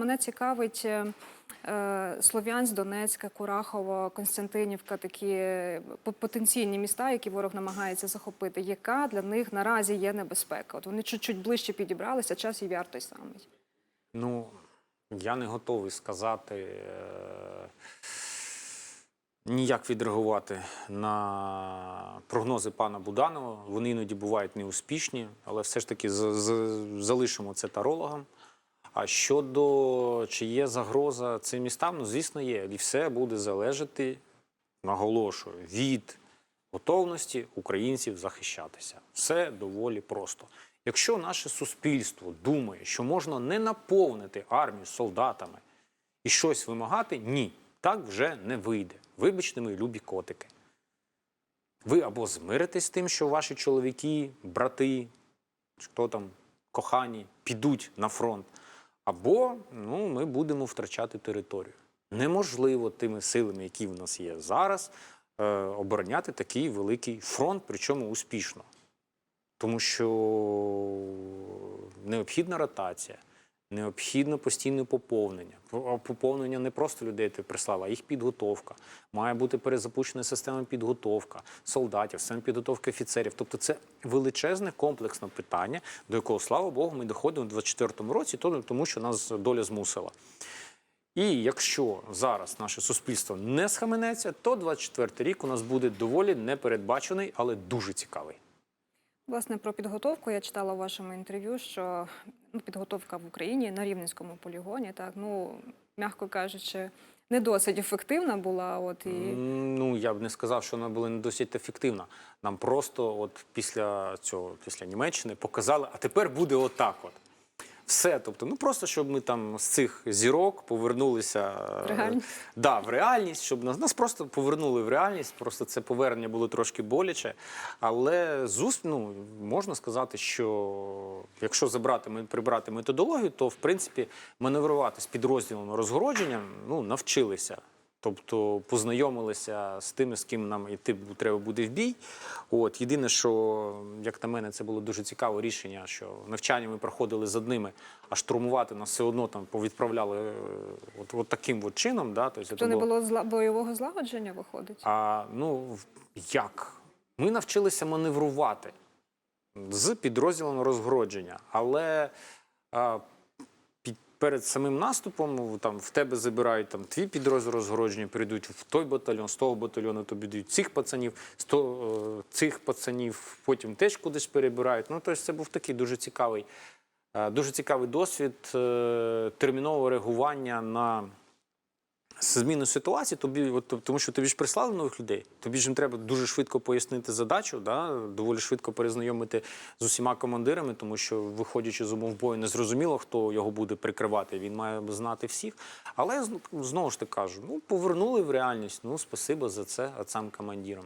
Мене цікавить е, е, Слов'янськ, Донецька, Курахово, Константинівка, такі е, потенційні міста, які ворог намагається захопити. Яка для них наразі є небезпека? От вони чуть-чуть ближче підібралися, час і вяр той самий. Ну, я не готовий сказати е, ніяк відреагувати на прогнози пана Буданова. Вони іноді бувають неуспішні, але все ж таки залишимо це тарологам. А щодо чи є загроза цим містам, ну звісно, є. І все буде залежати, наголошую, від готовності українців захищатися. Все доволі просто. Якщо наше суспільство думає, що можна не наповнити армію солдатами і щось вимагати, ні, так вже не вийде. Вибачте, мої любі котики. Ви або змиритесь з тим, що ваші чоловіки, брати, хто там, кохані, підуть на фронт, або ну, ми будемо втрачати територію. Неможливо тими силами, які в нас є зараз, е, обороняти такий великий фронт, причому успішно. Тому що необхідна ротація, необхідно постійне поповнення. Поповнення не просто людей ти прислав, а їх підготовка. Має бути перезапущена система підготовка солдатів, система підготовки офіцерів. Тобто це величезне комплексне питання, до якого, слава Богу, ми доходимо у 2024 році, тому що нас доля змусила. І якщо зараз наше суспільство не схаменеться, то 24 рік у нас буде доволі непередбачений, але дуже цікавий. Власне, про підготовку я читала в вашому інтерв'ю, що ну, підготовка в Україні на Рівненському полігоні, так ну м'яко кажучи, не досить ефективна була. От і Ну я б не сказав, що вона була не досить ефективна. Нам просто, от після цього, після Німеччини, показали, а тепер буде отак. От. Все, тобто, ну просто щоб ми там з цих зірок повернулися В реальність. Да, в реальність, щоб нас, нас просто повернули в реальність. Просто це повернення було трошки боляче. Але зус, ну, можна сказати, що якщо забрати прибрати методологію, то в принципі маневрувати з підрозділом розгородження ну, навчилися. Тобто познайомилися з тими, з ким нам йти треба буде в бій. От єдине, що як на мене, це було дуже цікаве рішення, що навчання ми проходили з одними, а штурмувати нас все одно там повідправляли е, от, от таким от чином. Да? Тобто, то це не було- зла бойового злагодження, виходить. а ну як? Ми навчилися маневрувати з підрозділом розгородження, але а, перед самим наступом там в тебе забирають там твій підрозділ розгородження, прийдуть в той батальйон, з того батальйону тобі дають цих пацанів, з то, е, цих пацанів потім теж кудись перебирають. Ну тобто це був такий дуже цікавий, е, дуже цікавий досвід е, термінового реагування на зміну ситуації, тобі, от, тому що тобі ж прислали нових людей, тобі ж їм треба дуже швидко пояснити задачу, да? доволі швидко перезнайомити з усіма командирами, тому що, виходячи з умов бою, не зрозуміло, хто його буде прикривати. Він має знати всіх. Але знову ж таки кажу: ну повернули в реальність. Ну, спасибо за це отцам командирам.